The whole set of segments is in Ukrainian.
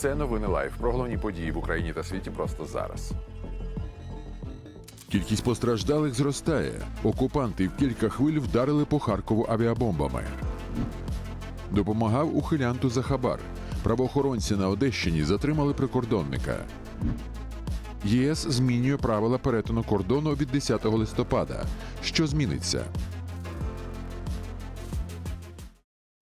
Це новини лайф про головні події в Україні та світі просто зараз. Кількість постраждалих зростає. Окупанти в кілька хвиль вдарили по Харкову авіабомбами. Допомагав ухилянту за хабар. Правоохоронці на Одещині затримали прикордонника. ЄС змінює правила перетину кордону від 10 листопада. Що зміниться?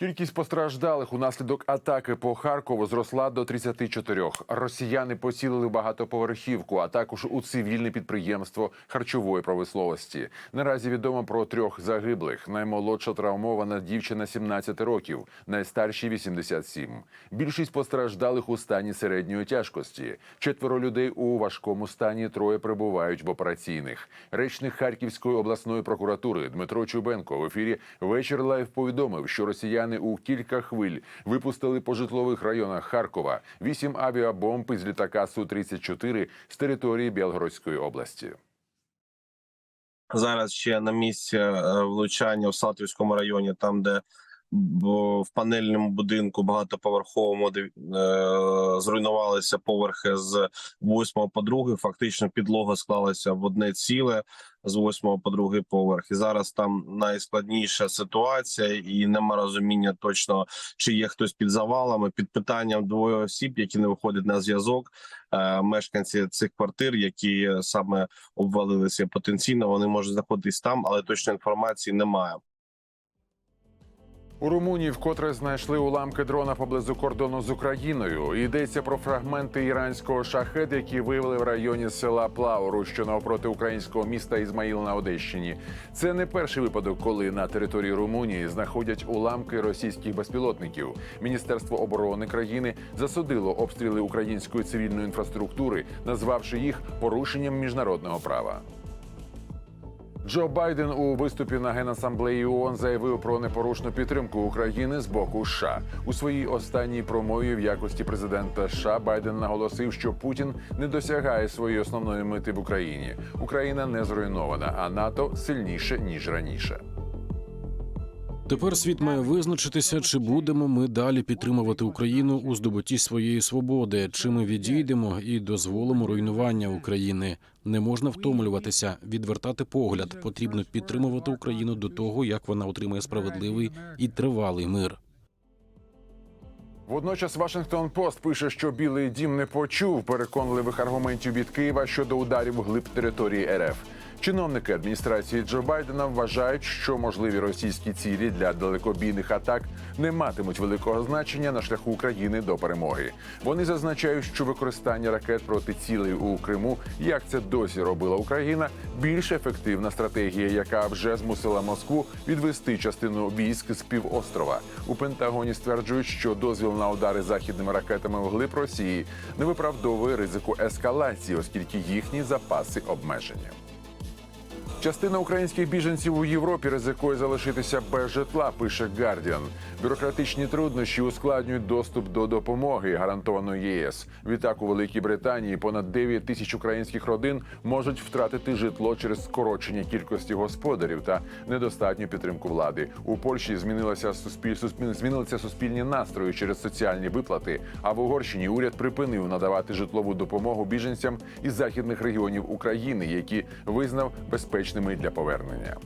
Кількість постраждалих унаслідок атаки по Харкову зросла до 34. Росіяни поцілили багатоповерхівку, а також у цивільне підприємство харчової промисловості. Наразі відомо про трьох загиблих. Наймолодша травмована дівчина 17 років, найстарші 87. Більшість постраждалих у стані середньої тяжкості. Четверо людей у важкому стані. Троє перебувають в операційних. Речник Харківської обласної прокуратури Дмитро Чубенко в ефірі Вечір Лайв повідомив, що росіяни у кілька хвиль випустили по житлових районах Харкова вісім авіабомб із літака су 34 з території Білгородської області. зараз ще на місці е, влучання в Салтівському районі, там де б- в панельному будинку багатоповерховому де, е, зруйнувалися поверхи з 8 по 2. Фактично підлога склалася в одне ціле з 8 по 2 поверх. І зараз там найскладніша ситуація, і нема розуміння точно, чи є хтось під завалами. Під питанням двоє осіб, які не виходять на зв'язок. Е, мешканці цих квартир, які саме обвалилися потенційно, вони можуть знаходитись там, але точної інформації немає. У Румунії вкотре знайшли уламки дрона поблизу кордону з Україною. Йдеться про фрагменти іранського шахет, які виявили в районі села Плауру, що навпроти українського міста Ізмаїл на Одещині. Це не перший випадок, коли на території Румунії знаходять уламки російських безпілотників. Міністерство оборони країни засудило обстріли української цивільної інфраструктури, назвавши їх порушенням міжнародного права. Джо Байден у виступі на генасамблеї ООН заявив про непорушну підтримку України з боку США. У своїй останній промові в якості президента США Байден наголосив, що Путін не досягає своєї основної мети в Україні. Україна не зруйнована, а НАТО сильніше ніж раніше. Тепер світ має визначитися, чи будемо ми далі підтримувати Україну у здобутті своєї свободи, чи ми відійдемо і дозволимо руйнування України. Не можна втомлюватися, відвертати погляд. Потрібно підтримувати Україну до того, як вона отримає справедливий і тривалий мир. Водночас Вашингтон Пост пише, що Білий Дім не почув переконливих аргументів від Києва щодо ударів глиб території РФ. Чиновники адміністрації Джо Байдена вважають, що можливі російські цілі для далекобійних атак не матимуть великого значення на шляху України до перемоги. Вони зазначають, що використання ракет проти цілей у Криму, як це досі робила Україна, більш ефективна стратегія, яка вже змусила Москву відвести частину військ з півострова. У Пентагоні стверджують, що дозвіл на удари західними ракетами вглиб Росії не виправдовує ризику ескалації, оскільки їхні запаси обмежені. Частина українських біженців у Європі ризикує залишитися без житла. Пише Guardian. Бюрократичні труднощі ускладнюють доступ до допомоги, гарантованої ЄС. Відтак у Великій Британії понад 9 тисяч українських родин можуть втратити житло через скорочення кількості господарів та недостатню підтримку влади. У Польщі змінилася суспіль... суспіль... змінилися суспільні настрої через соціальні виплати. А в Угорщині уряд припинив надавати житлову допомогу біженцям із західних регіонів України, які визнав безпечними для повернення.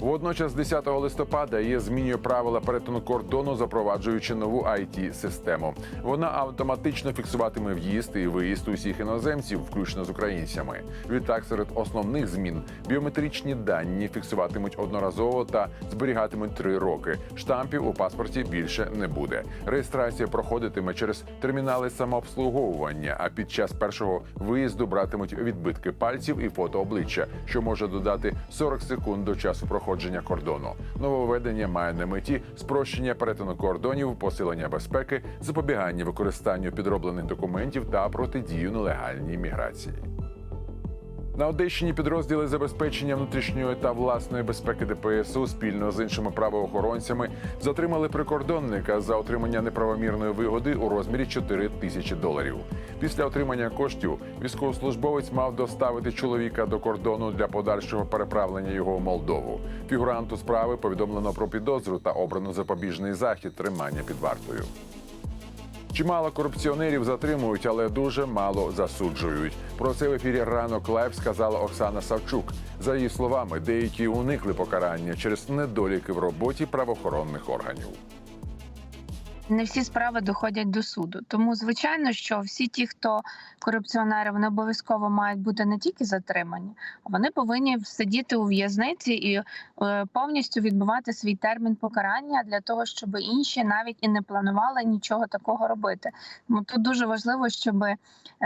Водночас, 10 листопада ЄС змінює правила перетину кордону, запроваджуючи нову it систему Вона автоматично фіксуватиме в'їзд і виїзд усіх іноземців, включно з українцями. Відтак, серед основних змін біометричні дані фіксуватимуть одноразово та зберігатимуть три роки. Штампів у паспорті більше не буде. Реєстрація проходитиме через термінали самообслуговування. А під час першого виїзду братимуть відбитки пальців і фото обличчя, що може додати 40 секунд до часу проходження кордону. Нововведення має на меті спрощення перетину кордонів, посилення безпеки, запобігання використанню підроблених документів та протидію нелегальній міграції. На Одещині підрозділи забезпечення внутрішньої та власної безпеки ДПСУ спільно з іншими правоохоронцями затримали прикордонника за отримання неправомірної вигоди у розмірі 4 тисячі доларів. Після отримання коштів військовослужбовець мав доставити чоловіка до кордону для подальшого переправлення його в Молдову. Фігуранту справи повідомлено про підозру та обрано запобіжний захід тримання під вартою. Чимало корупціонерів затримують, але дуже мало засуджують. Про це в ефірі ранок лайв сказала Оксана Савчук. За її словами, деякі уникли покарання через недоліки в роботі правоохоронних органів. Не всі справи доходять до суду. Тому, звичайно, що всі ті, хто корупціонери, вони обов'язково мають бути не тільки затримані, а вони повинні сидіти у в'язниці і е, повністю відбувати свій термін покарання для того, щоб інші навіть і не планували нічого такого робити. Тому тут дуже важливо, щоб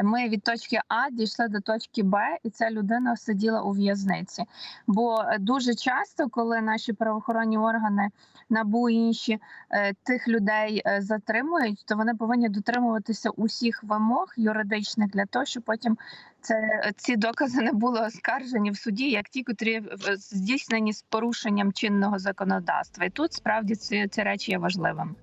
ми від точки А дійшли до точки Б, і ця людина сиділа у в'язниці. Бо е, дуже часто, коли наші правоохоронні органи набу і інші е, тих людей затримують, то вони повинні дотримуватися усіх вимог юридичних для того, щоб потім це ці докази не були оскаржені в суді, як ті, котрі здійснені з порушенням чинного законодавства. І тут справді ці, ці речі є важливими.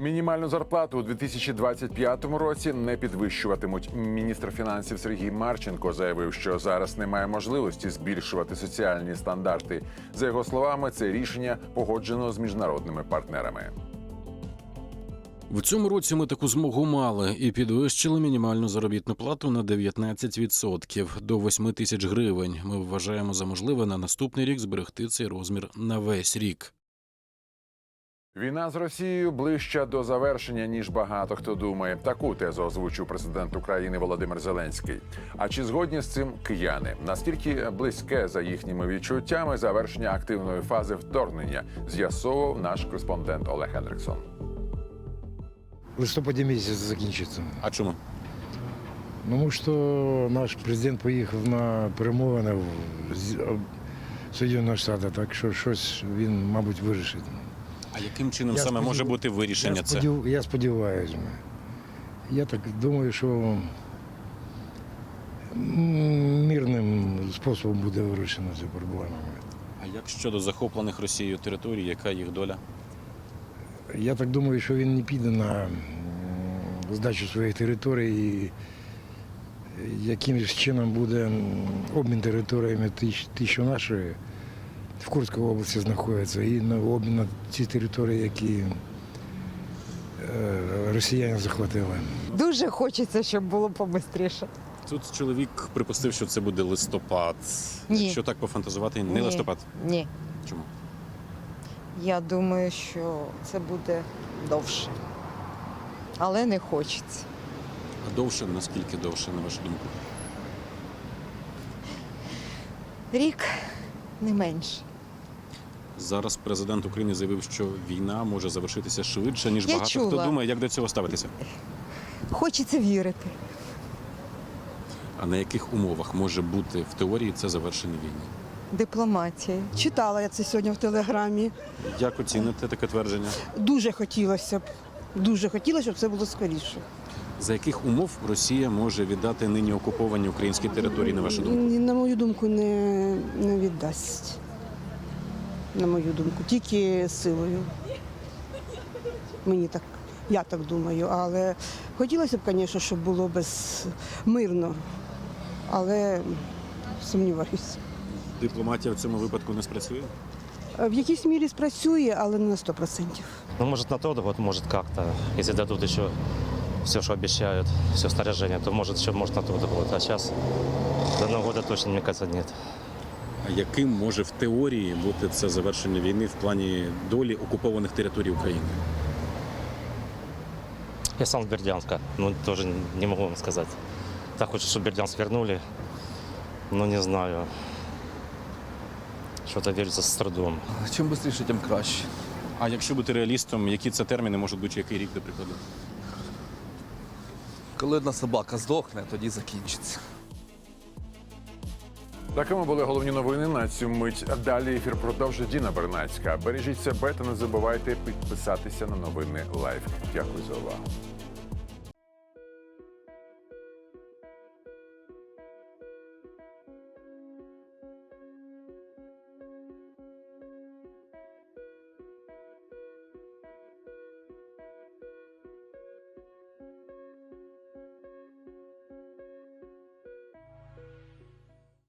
Мінімальну зарплату у 2025 році не підвищуватимуть. Міністр фінансів Сергій Марченко заявив, що зараз немає можливості збільшувати соціальні стандарти. За його словами, це рішення погоджено з міжнародними партнерами. В цьому році ми таку змогу мали і підвищили мінімальну заробітну плату на 19% до 8 тисяч гривень. Ми вважаємо за можливе на наступний рік зберегти цей розмір на весь рік. Війна з Росією ближча до завершення ніж багато хто думає. Таку тезу озвучив президент України Володимир Зеленський. А чи згодні з цим кияни? Наскільки близьке за їхніми відчуттями завершення активної фази вторгнення? З'ясовував наш кореспондент Олег Хендриксон. В листопаді місяць закінчиться. А чому? Тому що наш президент поїхав на перемовини в з- Соєднані Штати, так що щось він, мабуть, вирішить. А яким чином Я саме може бути вирішення я, це? сподів... я сподіваюся. Я так думаю, що мирним способом буде вирішена ця проблема. А як щодо захоплених Росією територій, яка їх доля? Я так думаю, що він не піде на здачу своїх територій і якимось чином буде обмін територіями ті, що наші в Курській області знаходяться, і на обмін на ті території, які е, росіяни захватили. Дуже хочеться, щоб було побистріше. Тут чоловік припустив, що це буде листопад. Ні. Якщо так пофантазувати, не Ні. листопад. Ні. Чому? Я думаю, що це буде довше. Але не хочеться. А довше, наскільки довше, на вашу думку? Рік не менше. Зараз президент України заявив, що війна може завершитися швидше, ніж Я багато хто думає, як до цього ставитися. Хочеться вірити. А на яких умовах може бути в теорії це завершення війни? Дипломатія. Читала я це сьогодні в телеграмі. Як оціните таке твердження? Дуже хотілося б. Дуже хотілося, щоб це було скоріше. За яких умов Росія може віддати нині окуповані українські території, на вашу думку? На мою думку, не, не віддасть. На мою думку, тільки силою. Мені так, я так думаю. Але хотілося б, звісно, щоб було без мирно. Але сумніваюся. Дипломатія в цьому випадку не спрацює? В якійсь мірі спрацює, але не на 100%. Ну, может, на тот год, может, как-то. Если дадут еще все, что обещают, все снаряжение, то, может, еще, может, на тот год. А сейчас до Нового года точно, мне кажется, нет. А яким може в теорії бути це завершення війни в плані долі окупованих територій України? Я сам с Бердянска, ну, тоже не могу вам сказать. Так хочется, чтобы Бердянск вернули, но не знаю. Что-то верится с трудом. Чим швидше, тим краще. А якщо бути реалістом, які це терміни можуть бути який рік, до прикладу? Коли одна собака здохне, тоді закінчиться. Такими були головні новини на цю мить. Далі ефір продовжить Діна Бернацька. Бережіть себе та не забувайте підписатися на новини Лайв. Дякую за увагу.